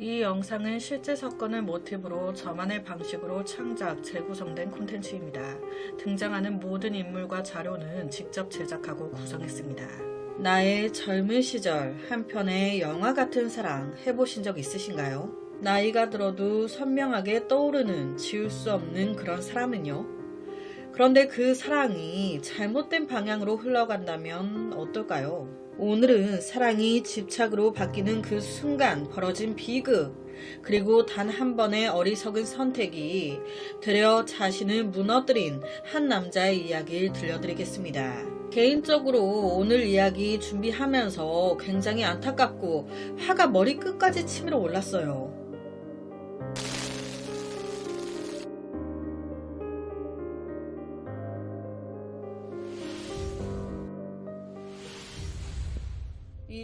이 영상은 실제 사건을 모티브로 저만의 방식으로 창작, 재구성된 콘텐츠입니다. 등장하는 모든 인물과 자료는 직접 제작하고 구성했습니다. 나의 젊은 시절 한편의 영화 같은 사랑 해보신 적 있으신가요? 나이가 들어도 선명하게 떠오르는 지울 수 없는 그런 사람은요? 그런데 그 사랑이 잘못된 방향으로 흘러간다면 어떨까요? 오늘은 사랑이 집착으로 바뀌는 그 순간 벌어진 비극, 그리고 단 한 번의 어리석은 선택이 되려 자신을 무너뜨린 한 남자의 이야기를 들려드리겠습니다. 개인적으로 오늘 이야기 준비하면서 굉장히 안타깝고 화가 머리 끝까지 치밀어 올랐어요.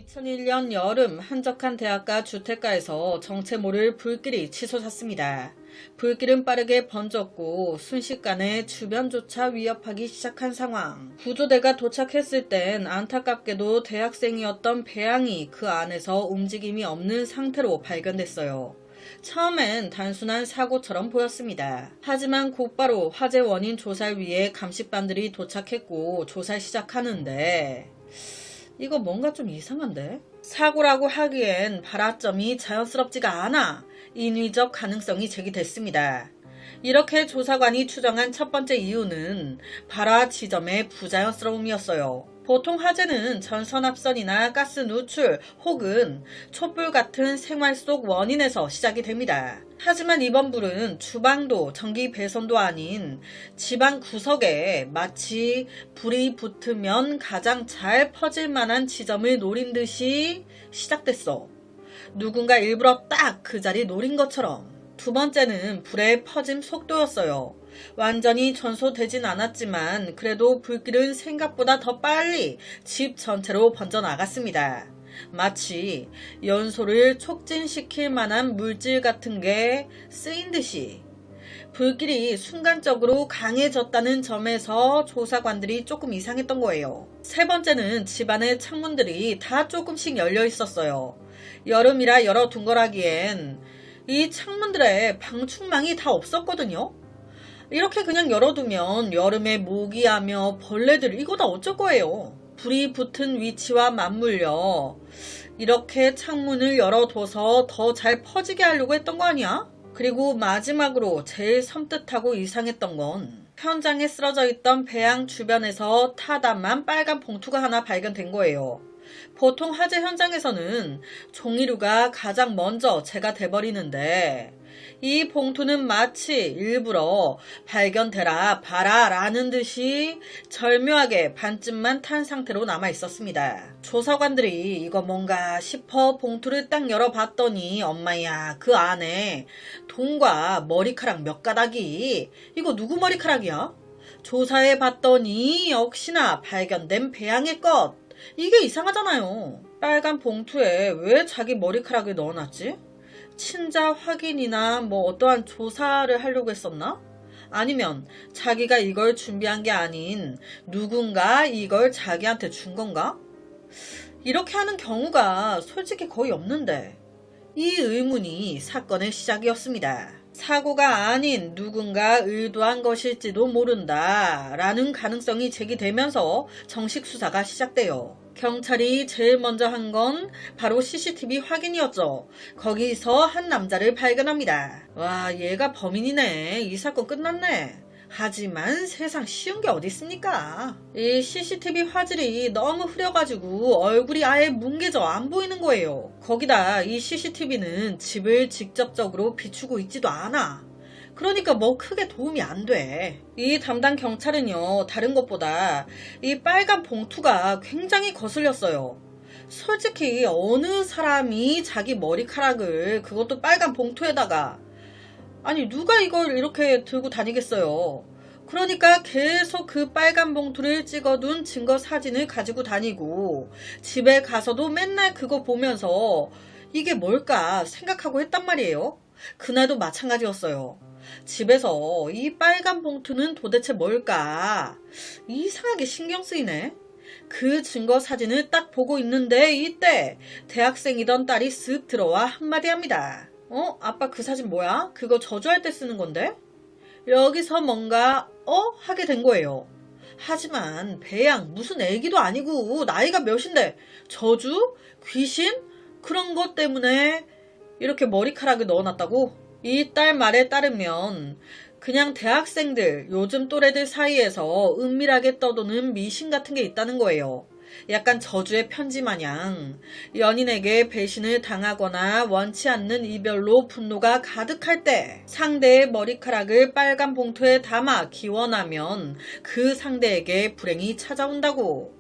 (2001년) 여름 한적한 대학가 주택가에서 정체 모를 불길이 치솟았습니다. 불길은 빠르게 번졌고 순식간에 주변조차 위협하기 시작한 상황. 구조대가 도착했을 땐 안타깝게도 대학생이었던 배양이 그 안에서 움직임이 없는 상태로 발견됐어요. 처음엔 단순한 사고처럼 보였습니다. 하지만 곧바로 화재 원인 조사를 위해 감식반들이 도착했고 조사를 시작하는데 이거 뭔가 좀 이상한데? 사고라고 하기엔 발화점이 자연스럽지가 않아 인위적 가능성이 제기됐습니다. 이렇게 조사관이 추정한 첫 번째 이유는 발화 지점의 부자연스러움이었어요. 보통 화재는 전선합선이나 가스 누출 혹은 촛불 같은 생활 속 원인에서 시작이 됩니다. 하지만 이번 불은 주방도 전기 배선도 아닌 집안 구석에 마치 불이 붙으면 가장 잘 퍼질 만한 지점을 노린 듯이 시작됐어. 누군가 일부러 딱 그 자리 노린 것처럼. 두 번째는 불의 퍼짐 속도였어요. 완전히 전소되진 않았지만 그래도 불길은 생각보다 더 빨리 집 전체로 번져나갔습니다. 마치 연소를 촉진시킬 만한 물질 같은 게 쓰인 듯이 불길이 순간적으로 강해졌다는 점에서 조사관들이 조금 이상했던 거예요. 세 번째는 집안의 창문들이 다 조금씩 열려 있었어요. 여름이라 열어둔 거라기엔 이 창문들에 방충망이 다 없었거든요. 이렇게 그냥 열어두면 여름에 모기하며 벌레들 이거 다 어쩔 거예요. 불이 붙은 위치와 맞물려 이렇게 창문을 열어둬서 더 잘 퍼지게 하려고 했던 거 아니야? 그리고 마지막으로 제일 섬뜩하고 이상했던 건 현장에 쓰러져 있던 배양 주변에서 타담한 빨간 봉투가 하나 발견된 거예요. 보통 화재 현장에서는 종이류가 가장 먼저 제가 돼버리는데 이 봉투는 마치 일부러 발견되라 봐라 라는 듯이 절묘하게 반쯤만 탄 상태로 남아 있었습니다. 조사관들이 이거 뭔가 싶어 봉투를 딱 열어봤더니 엄마야 그 안에 돈과 머리카락 몇 가닥이 이거 누구 머리카락이야? 조사해 봤더니 역시나 발견된 배양의 것 이게 이상하잖아요. 빨간 봉투에 왜 자기 머리카락을 넣어놨지? 친자 확인이나 뭐 어떠한 조사를 하려고 했었나? 아니면 자기가 이걸 준비한 게 아닌 누군가 이걸 자기한테 준 건가? 이렇게 하는 경우가 솔직히 거의 없는데 이 의문이 사건의 시작이었습니다. 사고가 아닌 누군가 의도한 것일지도 모른다 라는 가능성이 제기되면서 정식 수사가 시작돼요. 경찰이 제일 먼저 한 건 바로 CCTV 확인이었죠. 거기서 한 남자를 발견합니다. 와, 얘가 범인이네. 이 사건 끝났네. 하지만 세상 쉬운 게 어디 있습니까? 이 CCTV 화질이 너무 흐려가지고 얼굴이 아예 뭉개져 안 보이는 거예요. 거기다 이 CCTV는 집을 직접적으로 비추고 있지도 않아. 그러니까 뭐 크게 도움이 안 돼. 이 담당 경찰은요, 다른 것보다 이 빨간 봉투가 굉장히 거슬렸어요. 솔직히 어느 사람이 자기 머리카락을 그것도 빨간 봉투에다가 아니 누가 이걸 이렇게 들고 다니겠어요. 그러니까 계속 그 빨간 봉투를 찍어둔 증거 사진을 가지고 다니고 집에 가서도 맨날 그거 보면서 이게 뭘까 생각하고 했단 말이에요. 그날도 마찬가지였어요. 집에서 이 빨간 봉투는 도대체 뭘까 이상하게 신경 쓰이네. 그 증거 사진을 딱 보고 있는데 이때 대학생이던 딸이 쓱 들어와 한마디 합니다. 어? 아빠 그 사진 뭐야? 그거 저주할 때 쓰는 건데? 여기서 뭔가 어? 하게 된 거예요. 하지만 배양 무슨 애기도 아니고 나이가 몇인데 저주? 귀신? 그런 것 때문에 이렇게 머리카락을 넣어놨다고? 이 딸 말에 따르면 그냥 대학생들, 요즘 또래들 사이에서 은밀하게 떠도는 미신 같은 게 있다는 거예요. 약간 저주의 편지 마냥 연인에게 배신을 당하거나 원치 않는 이별로 분노가 가득할 때 상대의 머리카락을 빨간 봉투에 담아 기원하면 그 상대에게 불행이 찾아온다고.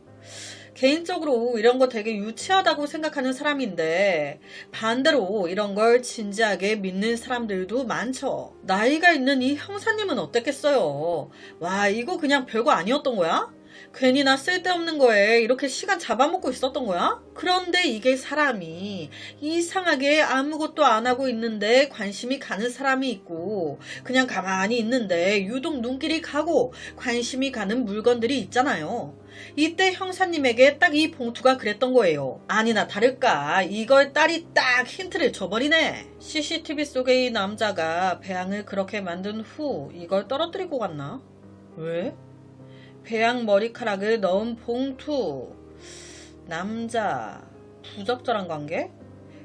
개인적으로 이런 거 되게 유치하다고 생각하는 사람인데 반대로 이런 걸 진지하게 믿는 사람들도 많죠. 나이가 있는 이 형사님은 어땠겠어요? 와, 이거 그냥 별거 아니었던 거야? 괜히 나 쓸데없는 거에 이렇게 시간 잡아먹고 있었던 거야? 그런데 이게 사람이 이상하게 아무것도 안 하고 있는데 관심이 가는 사람이 있고 그냥 가만히 있는데 유독 눈길이 가고 관심이 가는 물건들이 있잖아요. 이때 형사님에게 딱 이 봉투가 그랬던 거예요. 아니나 다를까 이걸 딸이 딱 힌트를 줘버리네. CCTV 속의 이 남자가 배양을 그렇게 만든 후 이걸 떨어뜨리고 갔나? 왜? 배양 머리카락을 넣은 봉투. 남자. 부적절한 관계?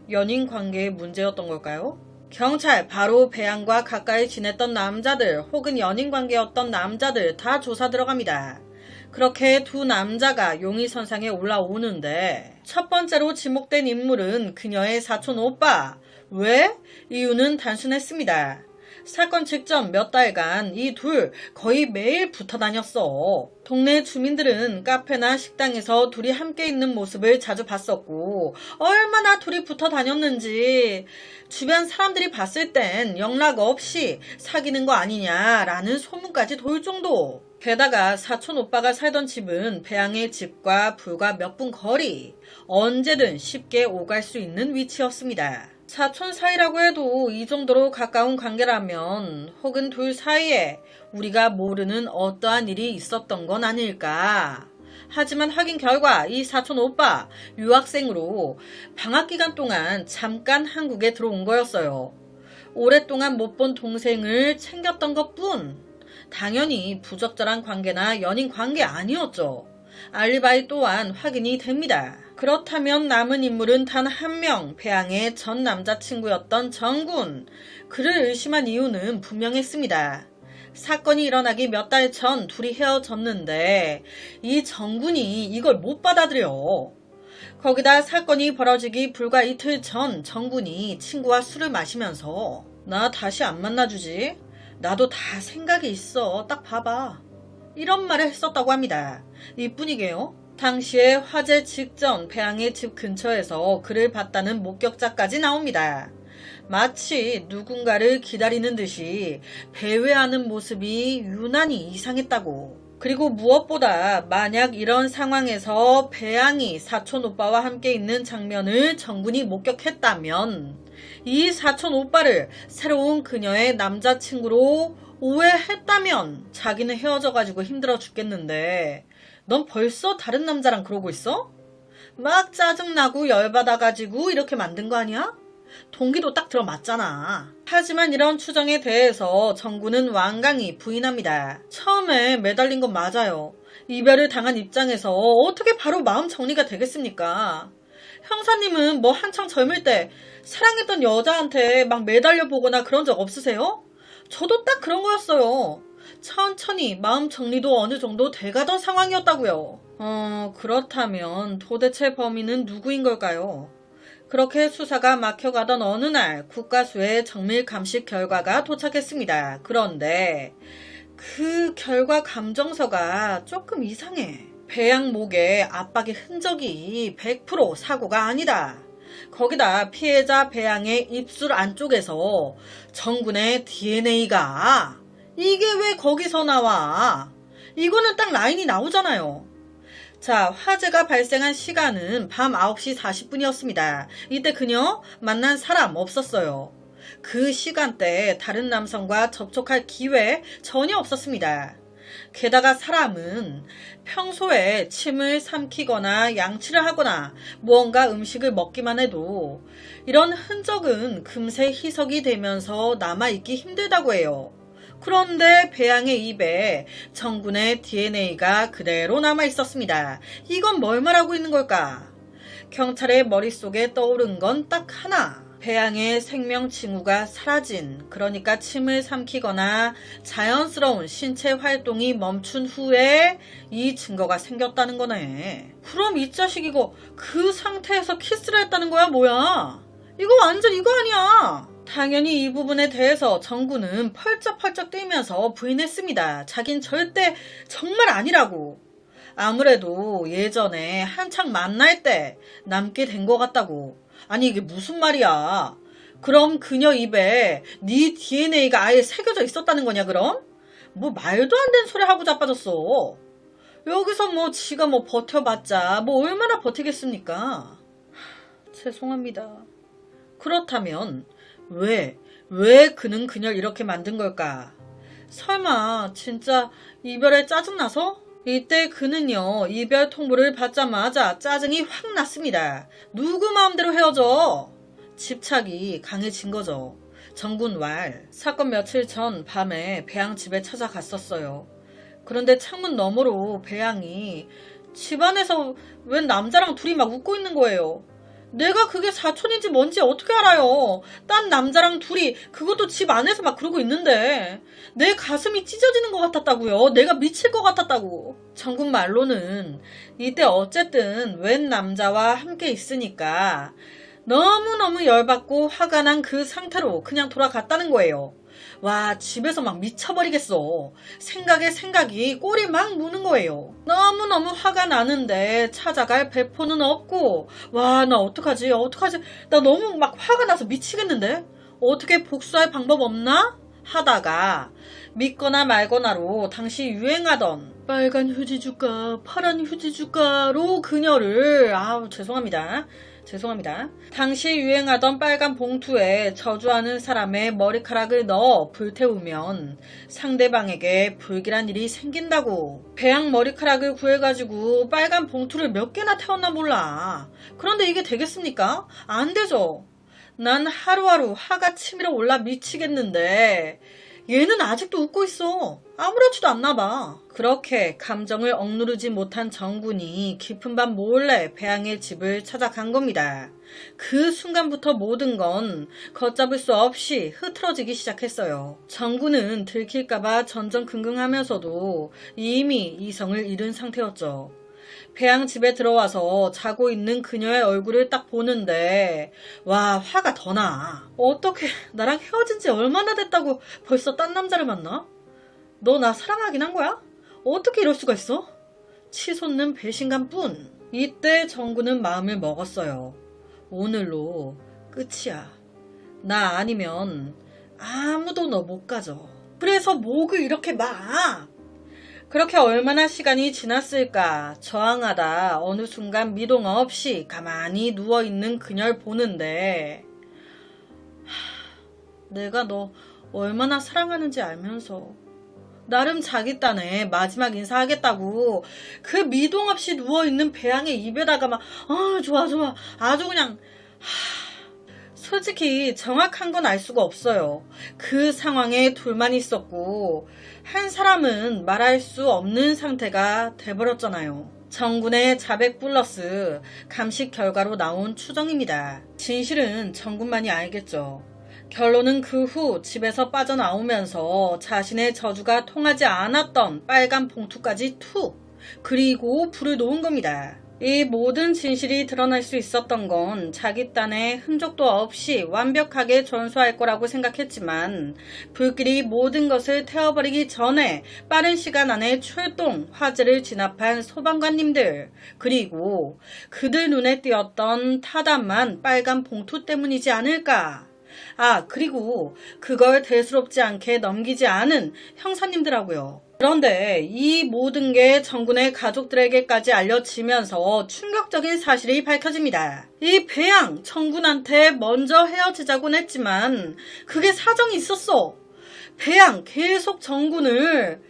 연인 관계의 문제였던 걸까요? 경찰, 바로 배양과 가까이 지냈던 남자들 혹은 연인 관계였던 남자들 다 조사 들어갑니다. 그렇게 두 남자가 용의선상에 올라오는데 첫 번째로 지목된 인물은 그녀의 사촌 오빠. 왜? 이유는 단순했습니다. 사건 직전 몇 달간 이 둘 거의 매일 붙어 다녔어. 동네 주민들은 카페나 식당에서 둘이 함께 있는 모습을 자주 봤었고, 얼마나 둘이 붙어 다녔는지, 주변 사람들이 봤을 땐 연락 없이 사귀는 거 아니냐라는 소문까지 돌 정도. 게다가 사촌 오빠가 살던 집은 배양의 집과 불과 몇 분 거리, 언제든 쉽게 오갈 수 있는 위치였습니다. 사촌 사이라고 해도 이 정도로 가까운 관계라면 혹은 둘 사이에 우리가 모르는 어떠한 일이 있었던 건 아닐까. 하지만 확인 결과 이 사촌 오빠 유학생으로 방학 기간 동안 잠깐 한국에 들어온 거였어요. 오랫동안 못 본 동생을 챙겼던 것 뿐. 당연히 부적절한 관계나 연인 관계 아니었죠. 알리바이 또한 확인이 됩니다. 그렇다면 남은 인물은 단 한 명, 배양의 전 남자친구였던 정군. 그를 의심한 이유는 분명했습니다. 사건이 일어나기 몇 달 전 둘이 헤어졌는데 이 정군이 이걸 못 받아들여. 거기다 사건이 벌어지기 불과 이틀 전 정군이 친구와 술을 마시면서 나 다시 안 만나주지? 나도 다 생각이 있어. 딱 봐봐. 이런 말을 했었다고 합니다. 이뿐이게요. 당시에 화재 직전 배양의 집 근처에서 그를 봤다는 목격자까지 나옵니다. 마치 누군가를 기다리는 듯이 배회하는 모습이 유난히 이상했다고. 그리고 무엇보다 만약 이런 상황에서 배양이 사촌 오빠와 함께 있는 장면을 정군이 목격했다면 이 사촌 오빠를 새로운 그녀의 남자친구로 오해했다면 자기는 헤어져가지고 힘들어 죽겠는데 넌 벌써 다른 남자랑 그러고 있어? 막 짜증나고 열받아가지고 이렇게 만든 거 아니야? 동기도 딱 들어맞잖아. 하지만 이런 추정에 대해서 정구는 완강히 부인합니다. 처음에 매달린 건 맞아요. 이별을 당한 입장에서 어떻게 바로 마음 정리가 되겠습니까? 형사님은 뭐 한창 젊을 때 사랑했던 여자한테 막 매달려 보거나 그런 적 없으세요? 저도 딱 그런 거였어요. 천천히 마음 정리도 어느 정도 돼가던 상황이었다고요. 어, 그렇다면 도대체 범인은 누구인 걸까요? 그렇게 수사가 막혀가던 어느 날 국가수의 정밀 감식 결과가 도착했습니다. 그런데 그 결과 감정서가 조금 이상해. 배양목에 압박의 흔적이 100% 사고가 아니다. 거기다 피해자 배양의 입술 안쪽에서 정군의 DNA가 이게 왜 거기서 나와? 이거는 딱 라인이 나오잖아요. 자, 화재가 발생한 시간은 밤 9시 40분이었습니다. 이때 그녀 만난 사람 없었어요. 그 시간대에 다른 남성과 접촉할 기회 전혀 없었습니다. 게다가 사람은 평소에 침을 삼키거나 양치를 하거나 무언가 음식을 먹기만 해도 이런 흔적은 금세 희석이 되면서 남아있기 힘들다고 해요. 그런데 배양의 입에 정군의 DNA가 그대로 남아 있었습니다. 이건 뭘 말하고 있는 걸까? 경찰의 머릿속에 떠오른 건 딱 하나. 배양의 생명 징후가 사라진, 그러니까 침을 삼키거나 자연스러운 신체 활동이 멈춘 후에 이 증거가 생겼다는 거네. 그럼 이 자식 이거 그 상태에서 키스를 했다는 거야, 뭐야? 이거 완전 이거 아니야! 당연히 이 부분에 대해서 정구는 펄쩍펄쩍 뛰면서 부인했습니다. 자긴 절대 정말 아니라고. 아무래도 예전에 한창 만날 때 남게 된 것 같다고. 아니 이게 무슨 말이야? 그럼 그녀 입에 네 DNA가 아예 새겨져 있었다는 거냐 그럼? 뭐 말도 안 되는 소리 하고 자빠졌어. 여기서 뭐 지가 뭐 버텨봤자 뭐 얼마나 버티겠습니까? 하, 죄송합니다. 그렇다면 왜, 왜 그는 그녀를 이렇게 만든 걸까? 설마 진짜 이별에 짜증나서? 이때 그는요 이별 통보를 받자마자 짜증이 확 났습니다. 누구 마음대로 헤어져? 집착이 강해진 거죠. 정군 왈 사건 며칠 전 밤에 배양 집에 찾아갔었어요. 그런데 창문 너머로 배양이 집안에서 웬 남자랑 둘이 막 웃고 있는 거예요. 내가 그게 사촌인지 뭔지 어떻게 알아요? 딴 남자랑 둘이 그것도 집 안에서 막 그러고 있는데 내 가슴이 찢어지는 것 같았다고요. 내가 미칠 것 같았다고. 정군 말로는 이때 어쨌든 웬 남자와 함께 있으니까 너무너무 열받고 화가 난 그 상태로 그냥 돌아갔다는 거예요. 와, 집에서 막 미쳐버리겠어. 생각에 생각이 꼬리 막 무는 거예요. 너무너무 화가 나는데 찾아갈 배포는 없고, 와, 나 어떡하지? 어떡하지? 나 너무 막 화가 나서 미치겠는데? 어떻게 복수할 방법 없나? 하다가 믿거나 말거나로 당시 유행하던 빨간 휴지 줄까 파란 휴지 줄까로 그녀를 아우 죄송합니다 죄송합니다. 당시 유행하던 빨간 봉투에 저주하는 사람의 머리카락을 넣어 불태우면 상대방에게 불길한 일이 생긴다고. 배양 머리카락을 구해가지고 빨간 봉투를 몇 개나 태웠나 몰라. 그런데 이게 되겠습니까? 안 되죠. 난 하루하루 화가 치밀어 올라 미치겠는데 얘는 아직도 웃고 있어. 아무렇지도 않나 봐. 그렇게 감정을 억누르지 못한 정군이 깊은 밤 몰래 배양의 집을 찾아간 겁니다. 그 순간부터 모든 건 걷잡을 수 없이 흐트러지기 시작했어요. 정군은 들킬까봐 전전긍긍하면서도 이미 이성을 잃은 상태였죠. 배양 집에 들어와서 자고 있는 그녀의 얼굴을 딱 보는데 와 화가 더 나. 어떻게 나랑 헤어진 지 얼마나 됐다고 벌써 딴 남자를 만나? 너 나 사랑하긴 한 거야? 어떻게 이럴 수가 있어? 치솟는 배신감 뿐. 이때 정구는 마음을 먹었어요. 오늘로 끝이야. 나 아니면 아무도 너 못 가져. 그래서 목을 이렇게 막 그렇게 얼마나 시간이 지났을까? 저항하다. 어느 순간 미동 없이 가만히 누워있는 그녀를 보는데 하, 내가 너 얼마나 사랑하는지 알면서 나름 자기 딴에 마지막 인사하겠다고 그 미동 없이 누워있는 배양의 입에다가 막 아 좋아 좋아. 아주 그냥 하, 솔직히 정확한 건 알 수가 없어요. 그 상황에 둘만 있었고, 한 사람은 말할 수 없는 상태가 돼버렸잖아요. 정군의 자백 플러스 감식 결과로 나온 추정입니다. 진실은 정군만이 알겠죠. 결론은 그 후 집에서 빠져나오면서 자신의 저주가 통하지 않았던 빨간 봉투까지 툭! 그리고 불을 놓은 겁니다. 이 모든 진실이 드러날 수 있었던 건 자기 딴에 흔적도 없이 완벽하게 전수할 거라고 생각했지만 불길이 모든 것을 태워버리기 전에 빠른 시간 안에 출동, 화재를 진압한 소방관님들 그리고 그들 눈에 띄었던 타담한 빨간 봉투 때문이지 않을까 아, 그리고 그걸 대수롭지 않게 넘기지 않은 형사님들하고요. 그런데 이 모든 게 정군의 가족들에게까지 알려지면서 충격적인 사실이 밝혀집니다. 이 배양 정군한테 먼저 헤어지자곤 했지만 그게 사정이 있었어. 배양 계속 정군을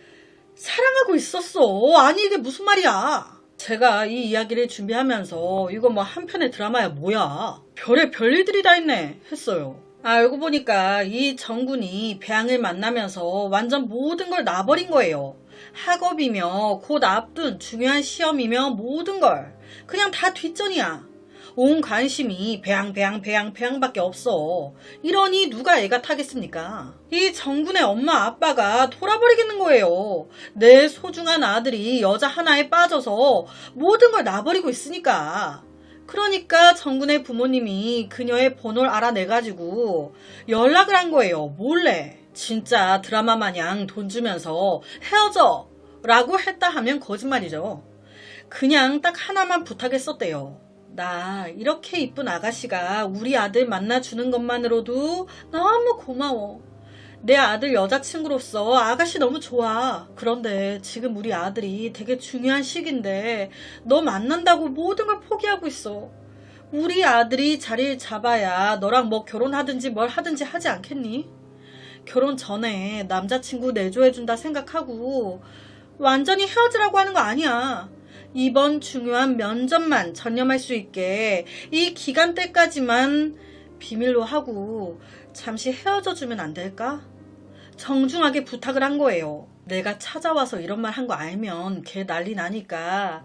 사랑하고 있었어. 아니, 이게 무슨 말이야. 제가 이 이야기를 준비하면서 이거 뭐 한편의 드라마야 뭐야. 별의 별일들이 다 있네 했어요. 알고 보니까 이 정군이 배양을 만나면서 완전 모든 걸 놔버린 거예요. 학업이며 곧 앞둔 중요한 시험이며 모든 걸 그냥 다 뒷전이야. 온 관심이 배양 배양 배양 배양밖에 없어. 이러니 누가 애가 타겠습니까? 이 정군의 엄마 아빠가 돌아버리겠는 거예요. 내 소중한 아들이 여자 하나에 빠져서 모든 걸 놔버리고 있으니까. 그러니까 정군의 부모님이 그녀의 번호를 알아내가지고 연락을 한 거예요. 몰래. 진짜 드라마 마냥 돈 주면서 헤어져! 라고 했다 하면 거짓말이죠. 그냥 딱 하나만 부탁했었대요. 나 이렇게 이쁜 아가씨가 우리 아들 만나주는 것만으로도 너무 고마워. 내 아들 여자친구로서 아가씨 너무 좋아. 그런데 지금 우리 아들이 되게 중요한 시기인데 너 만난다고 모든 걸 포기하고 있어. 우리 아들이 자리를 잡아야 너랑 뭐 결혼하든지 뭘 하든지 하지 않겠니? 결혼 전에 남자친구 내조해준다 생각하고 완전히 헤어지라고 하는 거 아니야. 이번 중요한 면접만 전념할 수 있게 이 기간 때까지만 비밀로 하고 잠시 헤어져 주면 안 될까? 정중하게 부탁을 한 거예요. 내가 찾아와서 이런 말 한 거 알면 걔 난리 나니까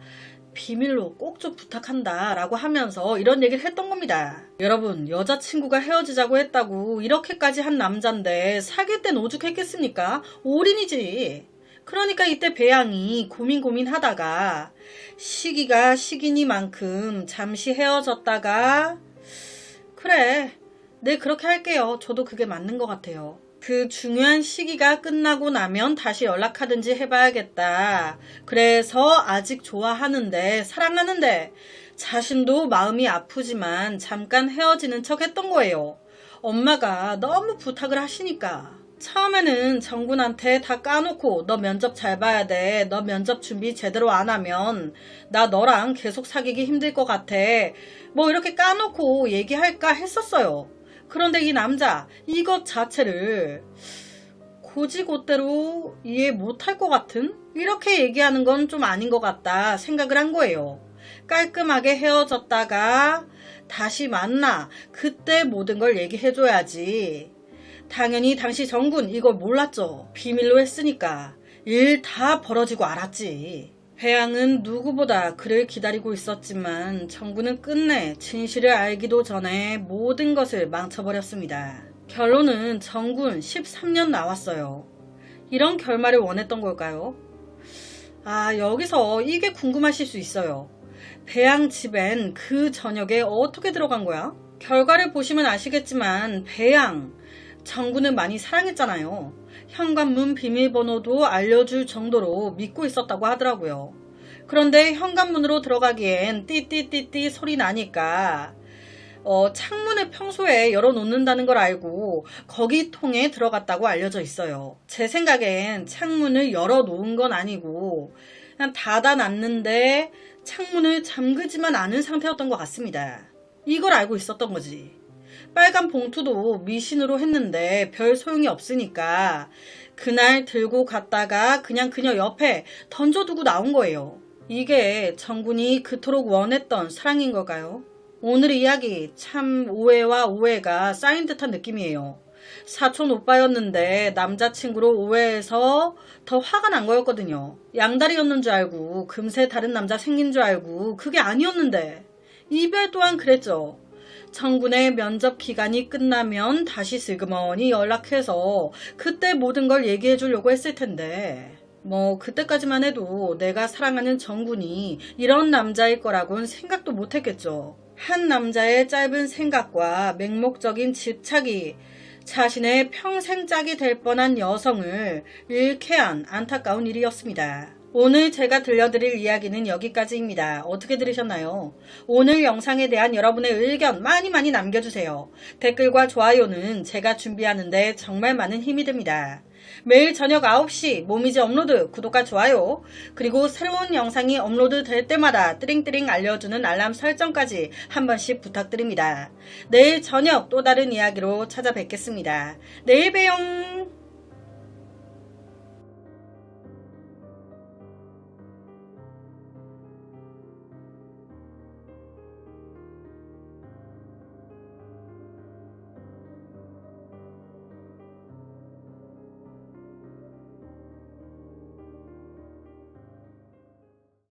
비밀로 꼭 좀 부탁한다 라고 하면서 이런 얘기를 했던 겁니다. 여러분, 여자친구가 헤어지자고 했다고 이렇게까지 한 남잔데 사귈 땐 오죽했겠습니까? 올인이지. 그러니까 이때 배양이 고민 고민 하다가 시기가 시기니만큼 잠시 헤어졌다가 그래 네 그렇게 할게요 저도 그게 맞는 것 같아요 그 중요한 시기가 끝나고 나면 다시 연락하든지 해봐야겠다 그래서 아직 좋아하는데 사랑하는데 자신도 마음이 아프지만 잠깐 헤어지는 척 했던 거예요 엄마가 너무 부탁을 하시니까 처음에는 정군한테 다 까놓고 너 면접 잘 봐야 돼. 너 면접 준비 제대로 안 하면 나 너랑 계속 사귀기 힘들 것 같아. 뭐 이렇게 까놓고 얘기할까 했었어요. 그런데 이 남자 이것 자체를 고지고대로 이해 못할 것 같은 이렇게 얘기하는 건 좀 아닌 것 같다 생각을 한 거예요. 깔끔하게 헤어졌다가 다시 만나 그때 모든 걸 얘기해줘야지. 당연히 당시 정군 이걸 몰랐죠. 비밀로 했으니까. 일 다 벌어지고 알았지. 배양은 누구보다 그를 기다리고 있었지만 정군은 끝내 진실을 알기도 전에 모든 것을 망쳐버렸습니다. 결론은 정군 13년 나왔어요. 이런 결말을 원했던 걸까요? 아, 여기서 이게 궁금하실 수 있어요. 배양 집엔 그 저녁에 어떻게 들어간 거야? 결과를 보시면 아시겠지만 배양 정군은 많이 사랑했잖아요. 현관문 비밀번호도 알려줄 정도로 믿고 있었다고 하더라고요. 그런데 현관문으로 들어가기엔 띠띠띠띠 소리 나니까 어, 창문을 평소에 열어놓는다는 걸 알고 거기 통에 들어갔다고 알려져 있어요. 제 생각엔 창문을 열어놓은 건 아니고 그냥 닫아놨는데 창문을 잠그지만 않은 상태였던 것 같습니다. 이걸 알고 있었던 거지. 빨간 봉투도 미신으로 했는데 별 소용이 없으니까 그날 들고 갔다가 그냥 그녀 옆에 던져두고 나온 거예요. 이게 정군이 그토록 원했던 사랑인 걸까요? 오늘 이야기 참 오해와 오해가 쌓인 듯한 느낌이에요. 사촌 오빠였는데 남자친구로 오해해서 더 화가 난 거였거든요. 양다리였는 줄 알고 금세 다른 남자 생긴 줄 알고 그게 아니었는데 이별 또한 그랬죠. 청군의 면접 기간이 끝나면 다시 슬그머니 연락해서 그때 모든 걸 얘기해 주려고 했을 텐데 뭐 그때까지만 해도 내가 사랑하는 정군이 이런 남자일 거라고는 생각도 못 했겠죠. 한 남자의 짧은 생각과 맹목적인 집착이 자신의 평생 짝이 될 뻔한 여성을 잃게 한 안타까운 일이었습니다. 오늘 제가 들려드릴 이야기는 여기까지입니다. 어떻게 들으셨나요? 오늘 영상에 대한 여러분의 의견 많이 많이 남겨주세요. 댓글과 좋아요는 제가 준비하는데 정말 많은 힘이 됩니다. 매일 저녁 9시 모미지 업로드 구독과 좋아요 그리고 새로운 영상이 업로드 될 때마다 띠링띠링 알려주는 알람 설정까지 한 번씩 부탁드립니다. 내일 저녁 또 다른 이야기로 찾아뵙겠습니다. 내일 봬용